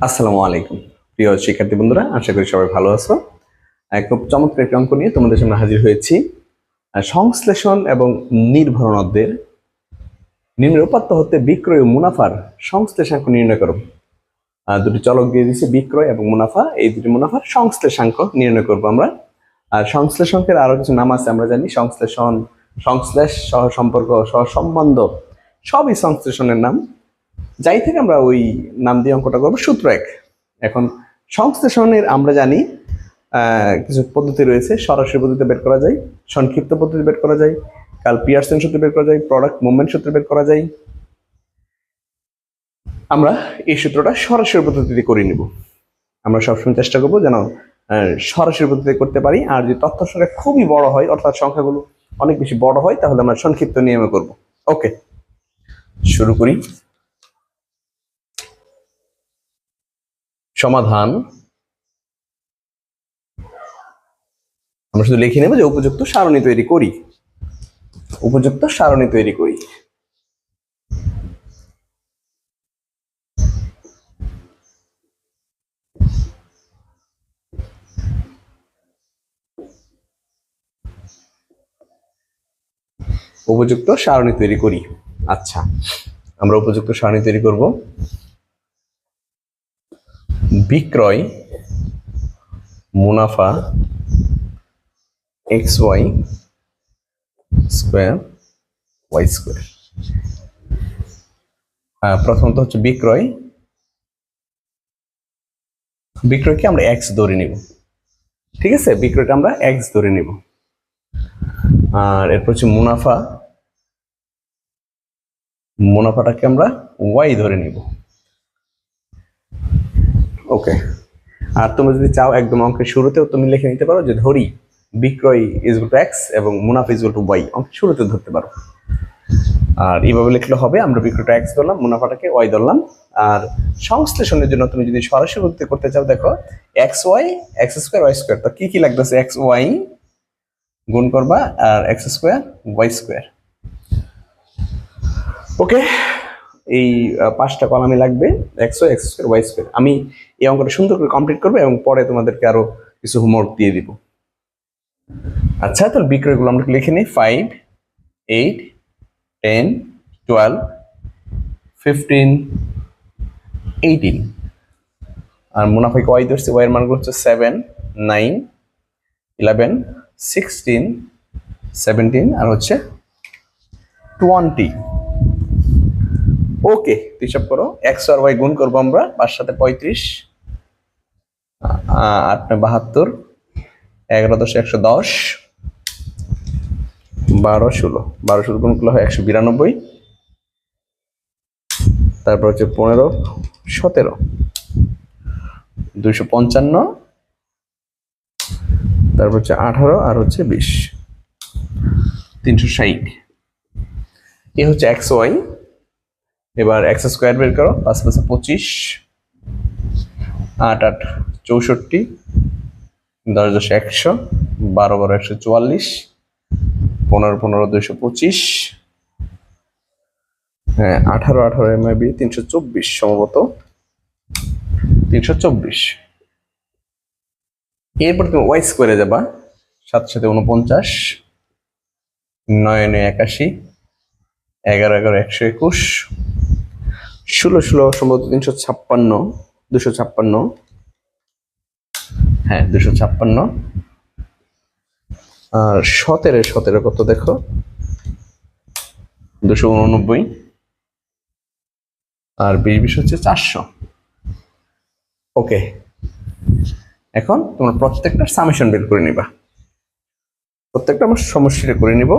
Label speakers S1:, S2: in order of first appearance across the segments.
S1: আসসালামু আলাইকুম। প্রিয় শিক্ষার্থী বন্ধুরা আশা করি সবাই ভালো আছো। খুব চমৎকার একটি অঙ্ক নিয়ে তোমাদের সামনে হাজির হয়েছি। সংশ্লেষণ এবং নির্ভরণদের নিম্নের উপাত্ত হতে বিক্রয় ও মুনাফার সংশ্লেষাঙ্ক নির্ণয় করো। আহ, দুটি চলক দিয়ে দিয়েছে বিক্রয় এবং মুনাফা। এই দুটি মুনাফার সংশ্লেষাঙ্ক নির্ণয় করব আমরা। আর সংশ্লেষণের আরও কিছু নাম আছে আমরা জানি সংশ্লেষণ সংশ্লেষ সহ সম্পর্ক সহ সম্বন্ধ সবই সংশ্লেষণের নাম। যাই থেকে আমরা ওই নাম দিয়ে অঙ্কটা করব। সূত্র এক। এখন সংশ্লেষণের আমরা জানি কিছু পদ্ধতি রয়েছে। সরাসরি পদ্ধতিতে বের করা যায়, সংক্ষিপ্ত পদ্ধতি বের করা যায় কাল পিয়ারসন সূত্রে বের করা যায় প্রোডাক্ট মুভমেন্ট সূত্রে বের করা যায়। আমরা এই সূত্রটা সরাসরি পদ্ধতিতে করে নিব। আমরা সবসময় চেষ্টা করব যেন সরাসরি পদ্ধতিতে করতে পারি। আর যদি তথ্য সংখ্যা খুবই বড় হয়, অর্থাৎ সংখ্যাগুলো অনেক বেশি বড় হয়, তাহলে আমরা সংক্ষিপ্ত নিয়মে করব। ওকে শুরু করি। সমাধান। আমরা শুধু লিখে নেব যে উপযুক্ত সারণী তৈরি করি। উপযুক্ত সারণী তৈরি করি। উপযুক্ত সারণী তৈরি করি। আচ্ছা আমরা উপযুক্ত সারণী তৈরি করব। বিক্রয়, মুনাফা, X Y square Y square. প্রথমত হচ্ছে বিক্রয়। বিক্রয়কে আমরা এক্স ধরে নিব। ঠিক আছে? বিক্রয়টা আমরা এক্স ধরে নিব। আর এরপর হচ্ছে মুনাফা। মুনাফাটাকে আমরা ওয়াই ধরে নিব। ওকে আর তুমি যদি চাও একদম অঙ্কের শুরুতেও তুমি লিখে নিতে পারো যে ধরি বিক্রয় ইজ টু এক্স এবং মুনাফা ইজ টু ওয়াই অঙ্কের শুরুতে ধরতে পারো। আর এইভাবে লিখলে হবে, আমরা বিক্রয়টা এক্স ধরলাম, মুনাফাটাকে ওয়াই ধরলাম। আর সংশ্লেষণের জন্য তুমি যদি সরাসরি পদ্ধতি করতে চাও, দেখো X Y X square Y square তো কি কি লাগতেছে? এক্স ওয়াই গুণ করবা আর X square Y square okay এই পাঁচটা কলামে লাগবে, একশো এক্স স্কোয়ার ওয়াই স্কোয়ার আমি এই অঙ্কটা সুন্দর করে কমপ্লিট করব এবং পরে তোমাদেরকে আরও কিছু হোমওয়ার্ক দিয়ে দিব। আচ্ছা তাহলে বিক্রয়গুলো আমরা লিখে নিই। Five eight ten twelve fifteen eighteen আর মুনাফাকে ওয়াই ধরছে? ওয়াইয়ের মানগুলো হচ্ছে seven nine eleven sixteen seventeen আর হচ্ছে টোয়েন্টি ওকে, হিসাব করো একশো আর ওয়াই গুণ করব আমরা, পাঁচ সাথে পঁয়ত্রিশ আট নয় বাহাত্তর, এগারো দশ একশো দশ, বারো ষোলো বারো ষোলো গুণ করলে হয় একশো বিরানব্বই, তারপর হচ্ছে পনেরো, সতেরো, দুইশো পঞ্চান্ন, তারপর হচ্ছে আঠারো আর হচ্ছে বিশ, তিনশো ষাট। এ হচ্ছে এক্স ওয়াই এবার এক্স স্কোয়ার বের করো পাঁচ পাঁচে পঁচিশ, আট আট, চৌষট্টি, দশ দশ, একশো, বারো বারো, একশো চুয়াল্লিশ, পনেরো পনেরো, দুইশো পঁচিশ হ্যাঁ আঠারো আঠারো এমআইবি তিনশো চব্বিশ সম্ভবত। তিনশো চব্বিশ। এরপর তুমি ওয়াই স্কোয়ারে যাবা, সাত সাথে উনপঞ্চাশ নয় নয়, একাশি, এগারো এগারো, একশো একুশ ষোলো ষোলো সম্ভবত তিনশো ছাপ্পান্ন, দুশো ছাপ্পান্ন। হ্যাঁ দুশো ছাপ্পান্ন। আর সতেরো সতেরো কত দেখো? দুশো উননব্বই। আর বিশ বিশ হচ্ছে চারশো। ওকে। এখন তোমরা প্রত্যেকটা সামেশন বের করে নিবা। প্রত্যেকটা আমরা সমস্যাটা করে নিব।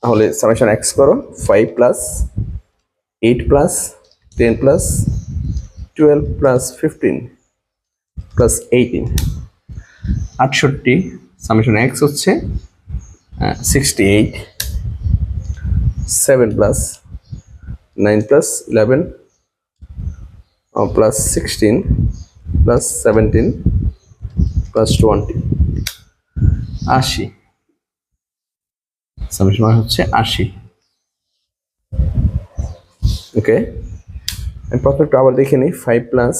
S1: তাহলে সামেশন এক্স করো, five plus eight plus ten plus twelve plus fifteen plus eighteen. আটষট্টি সামেশন এক্স হচ্ছে sixty eight, seven plus nine plus eleven plus sixteen plus seventeen plus twenty. আশি। সামেশন হচ্ছে আশি। ওকে আমি প্রথমে একটু আবার দেখে নিই five plus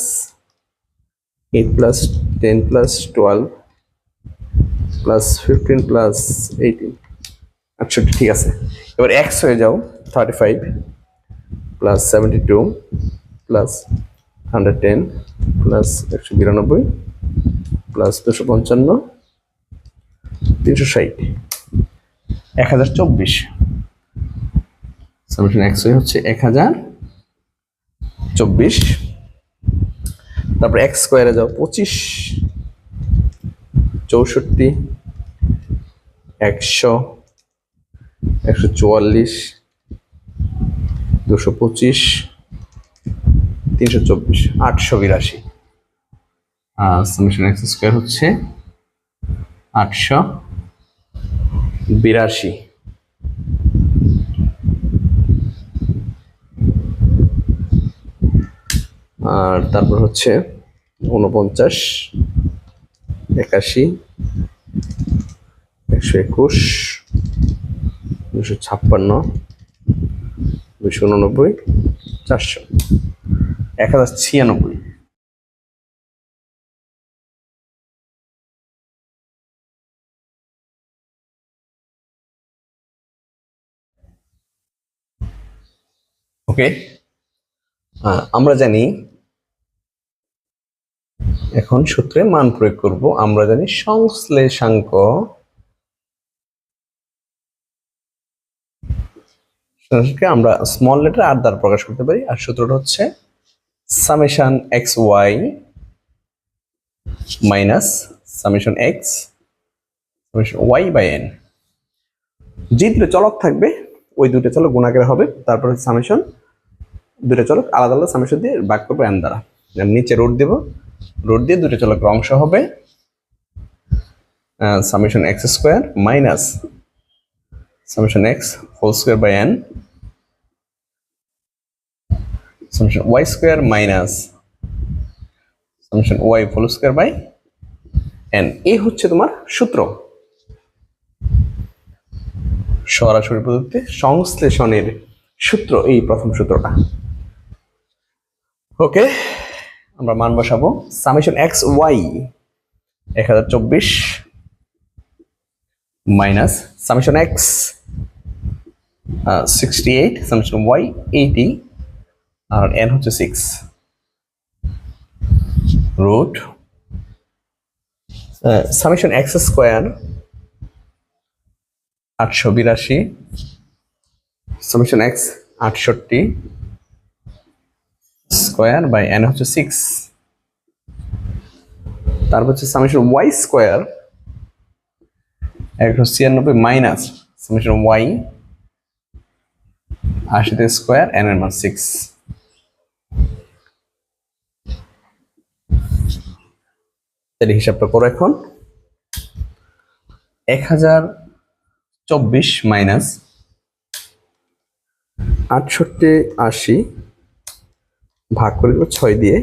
S1: eight plus ten plus twelve plus fifteen plus eighteen আটষট্টি, ঠিক আছে। এবার এক্স হয়ে যাও thirty five plus seventy two plus hundred ten plus একশো বিরানব্বই প্লাস দুশো পঞ্চান্ন, তিনশো ষাট। এক হাজার চব্বিশ। সামেশন এক্স ওয়াই হচ্ছে এক হাজার চব্বিশ। তারপর এক্স স্কোয়ারে যাও, পঁচিশ, চৌষট্টি, একশো একশো চুয়াল্লিশ, দুশো পঁচিশ, তিনশো চব্বিশ, আটশো বিরাশি। সামেশন এক্স স্কোয়ার হচ্ছে আটশো বিরাশি। আর তারপর হচ্ছে উনপঞ্চাশ একাশি, একশো একুশ দুশো ছাপ্পান্ন দুশো উননব্বই, চারশো। এক হাজার ছিয়ানব্বই। ওকে আমরা জানি এখন সূত্রে মান প্রয়োগ করব। আমরা জানি সংশ্লেষাঙ্ক আমরা স্মল লেটার আর দ্বারা প্রকাশ করতে পারি। আর সূত্রটা হচ্ছে summation X Y minus summation X Y by N যে দুটো চলক থাকবে, ওই দুটো চলক গুণাকারে হবে। তারপর সামেশন দুটো চলক আলাদা আলাদা সামেশন দিয়ে ভাগ করব এন দ্বারা। নিচে রোড দেব রোড দিয়ে দুটো চলকের অংশ হবে summation X square minus summation X whole square by N, summation Y square minus summation Y whole square by N. এই হচ্ছে তোমার সূত্র। সরাসরি পদ্ধতিতে সংশ্লেষণের সূত্র, এই প্রথম সূত্রটা। ওকে? আমরা মান বসাবো। সামেশন এক্স ওয়াই এক হাজার চব্বিশ minus summation X sixty eight summation Y eighty আর এন হচ্ছে six root summation X square আটশো বিরাশি সামেশন এক্স আটষট্টি স্কোয়ার বাই এন হচ্ছে সিক্স তারপর হচ্ছে সামেশন ওয়াই স্কোয়ার একশো ছিয়ানব্বই মাইনাস সামেশন ওয়াই আশিতে স্কোয়ার এন এর মান সিক্স তাহলে হিসাবটা করো এখন। এক হাজার চব্বিশ মাইনাস আটষট্টি আশি ভাগ করে দেবো ছয় দিয়ে।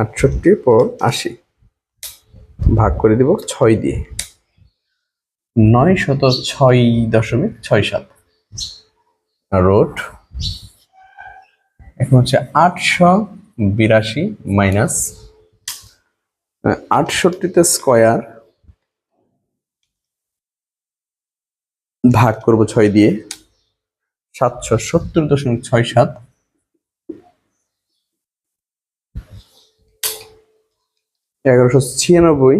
S1: আটষট্টি পর আশি। ভাগ করে দেব ছয় দিয়ে। নয় শত ছয় দশমিক ছয় সাত। রোড এখন হচ্ছে আটশো বিরাশি মাইনাস আটষট্টিতে স্কয়ার ভাগ করব ছয় দিয়ে। সাতশো সত্তর দশমিক ছয় সাত। এগারোশো ছিয়ানব্বই।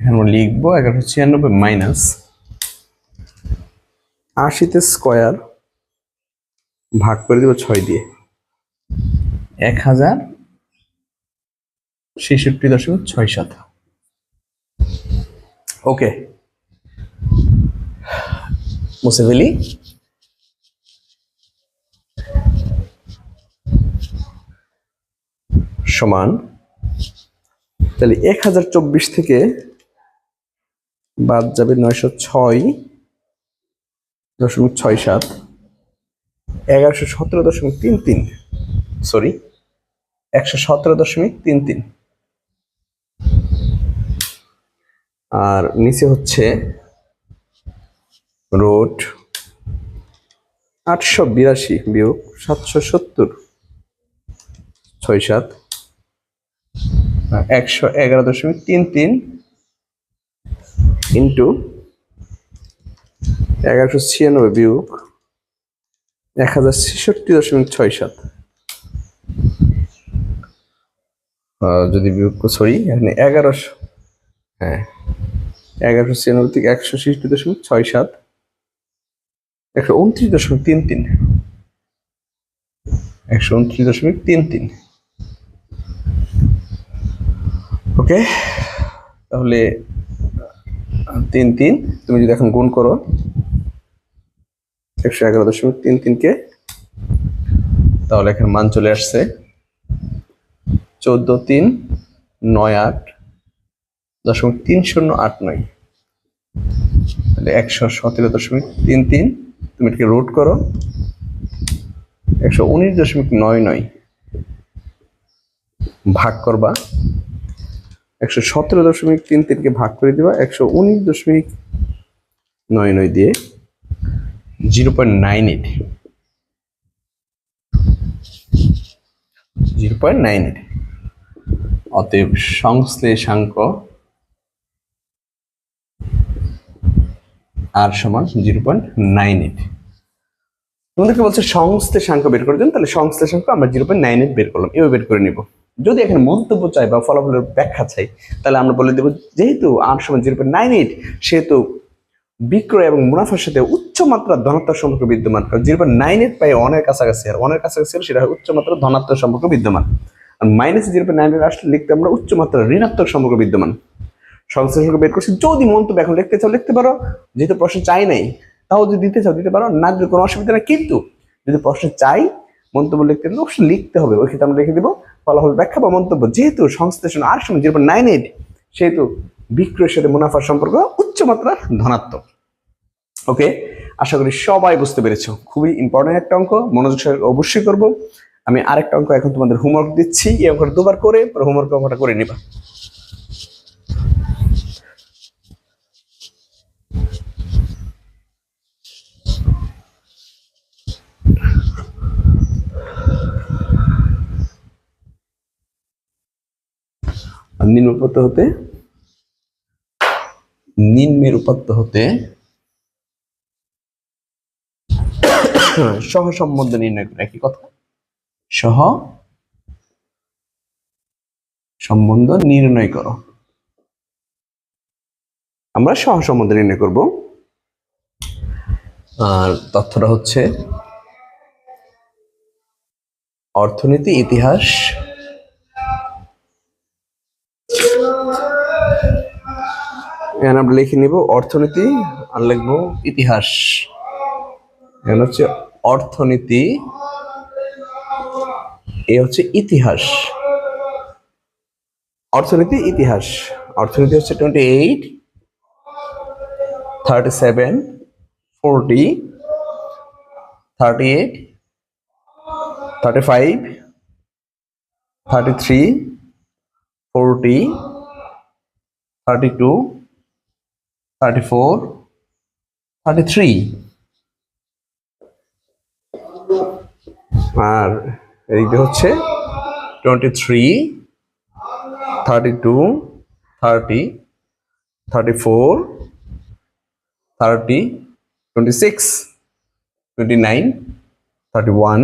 S1: এখানে আমরা লিখব এগারোশো ছিয়ানব্বই মাইনাস আশিতে স্কয়ার ভাগ করে দেবো ছয় দিয়ে। এক হাজার ছেষট্টি দশমিক ছয় সাত। ওকে মুছে সমান, তাহলে এক হাজার চব্বিশ থেকে বাদ যাবে নয়শো ছয় দশমিক ছয় সাত, এগারোশো সতেরো দশমিক তিন তিন সরি একশো সতেরো দশমিক তিন তিন। আর নিচে হচ্ছে রোড আটশো বিরাশি বিয়োগ সাতশো সত্তর, ছয় সাত। একশো এগারো দশমিক তিন তিন ইন্টু এগারোশো ছিয়ানব্বই বিয়োগ এক হাজার ছেষট্টি দশমিক ছয় সাত। যদি বিয়োগ সরি এখানে এগারোশো হ্যাঁ এগারোশো ছিয়ানব্বই থেকে একশো ছেষট্টি দশমিক ছয় সাত, একশো উনত্রিশ দশমিক তিন তিন। একশো উনত্রিশ দশমিক তিন তিন। ওকে? তাহলে তিন তিন, তুমি যদি এখন গুণ করো, একশো এগারো দশমিক তিন তিনকে তাহলে এখানে মান চলে আসছে চোদ্দ, তিন, নয়, আট, দশমিক তিন, শূন্য, আট, নয়। তাহলে একশো সতেরো দশমিক তিন তিন, তুমি এটাকে রুট করো, একশো উনিশ দশমিক নয় নয়, ভাগ করবা। একশো সতেরো দশমিক তিন তিনকে ভাগ করে দিবা, একশো উনিশ দশমিক নয় নয় দিয়ে zero point nine eight zero point nine eight অতএব সংশ্লেষাঙ্ক আর সমান জিরো পয়েন্ট নাইন এইট তোমাদেরকে বলছে সংশ্লেষাঙ্ক বের করে দেন, তাহলে সংশ্লেষাঙ্ক আমরা জিরো পয়েন্ট নাইন এইট বের করলাম, এভাবে বের করে নিব। যদি এখানে মন্তব্য চাই বা ফলাফলের ব্যাখ্যা চাই, তাহলে আমরা বলে দেবো যেহেতু আর সমান জিরো পয়েন্ট নাইন এইট, সেহেতু বিক্রয় এবং মুনাফার সাথে উচ্চ মাত্রার ধনাত্মক সম্পর্ক বিদ্যমান। কারণ জিরো পয়েন্ট নাইন এইট পাই অনেক কাছাকাছি, আর অনেক কাছাকাছি সেটা হয় উচ্চ মাত্রার ধনাত্মক সম্পর্ক বিদ্যমান। আর minus zero point nine eight আসলে লিখতে আমরা উচ্চ মাত্রার ঋণাত্মক সম্পর্ক বিদ্যমান। সংশ্লেষক বের করছি, যদি মন্তব্য এখন লিখতে চাও, লিখতে পারো। যেহেতু প্রশ্ন চাই নাই, তাও যদি দিতে চাও, দিতে পারো। না যদি কোনো অসুবিধা নেই। কিন্তু যদি প্রশ্ন চাই, মন্তব্য লিখতে, অবশ্যই লিখতে হবে। ওই ক্ষেত্রে আমরা লিখে দিব ফলাফল ব্যাখ্যা বা মন্তব্য যেহেতু সংশ্লেষণ আর সময় জিরো নাইন এইট সেহেতু বিক্রয়ের সাথে মুনাফার সম্পর্ক উচ্চ মাত্রার ধনাত্মক। ওকে আশা করি সবাই বুঝতে পেরেছ। খুবই ইম্পর্টেন্ট একটা অঙ্ক, মনোযোগ অবশ্যই করব। আমি আরেকটা অঙ্ক এখন তোমাদের হোমওয়ার্ক দিচ্ছি। এই অঙ্কটা দুবার করে হোমওয়ার্ক অঙ্কটা করে নিবা। আর নিম্ন উপাত্ত হতে নিম্নের উপাত্ত হতে সহ সম্বন্ধ নির্ণয় করে একই কথা। সহ সম্বন্ধ নির্ণয় করো। আমরা সহ সম্বন্ধ নির্ণয় করব। আর তথ্যটা হচ্ছে, অর্থনীতি, ইতিহাস এখানে আমরা লিখে নিব অর্থনীতি, আর লিখব ইতিহাস। এখানে হচ্ছে অর্থনীতি, এ হচ্ছে ইতিহাস। অর্থনীতি ইতিহাস। অর্থনীতি হচ্ছে twenty eight thirty seven forty thirty eight thirty five thirty three forty thirty two thirty four thirty three আর এদিকে হচ্ছে twenty six twenty nine thirty one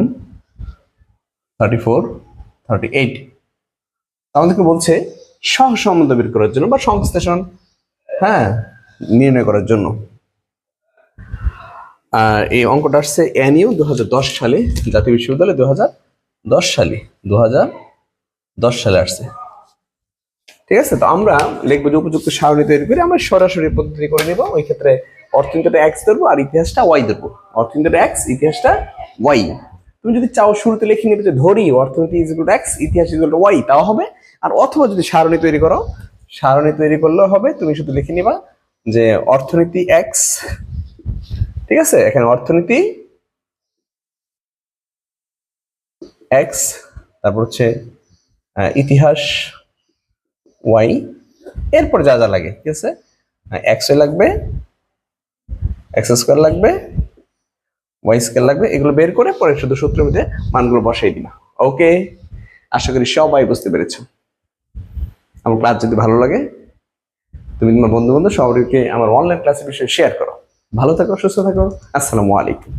S1: thirty four thirty eight আমাদেরকে বলছে সহ সম্বন্ধ বের করার জন্য বা সংশ্লেষণ হ্যাঁ। নির্ণয় করার জন্য। আর এই অঙ্কটা আসছে এনইউ দু হাজার দশ সালে, জাতীয় বিশ্ববিদ্যালয় দু সালে দু সালে আসছে। ঠিক আছে, তো আমরা লিখব যে উপযুক্ত সারণী তৈরি করে আমরা সরাসরি পদ্ধতি করে নেব। ওই ক্ষেত্রে অর্থনীতিটা এক্স ধরবো আর ইতিহাসটা ওয়াই ধরবো। অর্থনীতিটা এক্স ইতিহাসটা ওয়াই তুমি যদি চাও শুরুতে লিখে নেবে যে ধরি অর্থনীতি ইজ ইকুয়াল এক্স ইতিহাস ইজ ওয়াই তাও হবে। আর অথবা যদি সারণী তৈরি করো, সারণী তৈরি করলেও হবে, তুমি শুধু লিখে নিবা যে অর্থনীতি এক্স ঠিক আছে? এখানে অর্থনীতি এক্স তারপর হচ্ছে ইতিহাস ওয়াই এরপর যা যা লাগে, ঠিক আছে? এক্স লাগবে এক্স স্কোয়ার লাগবে ওয়াই স্কেল লাগবে, এগুলো বের করে পরে শুধু সূত্রের মধ্যে মানগুলো বসাই দিবা। ওকে আশা করি সবাই বুঝতে পেরেছ। আমার ক্লাস যদি ভালো লাগে তুমি তোমার বন্ধু বান্ধব সবাইকে আমার অনলাইন ক্লাসের বিষয়ে শেয়ার করো। ভালো থাকো, সুস্থ থাকো। আসসালামু আলাইকুম।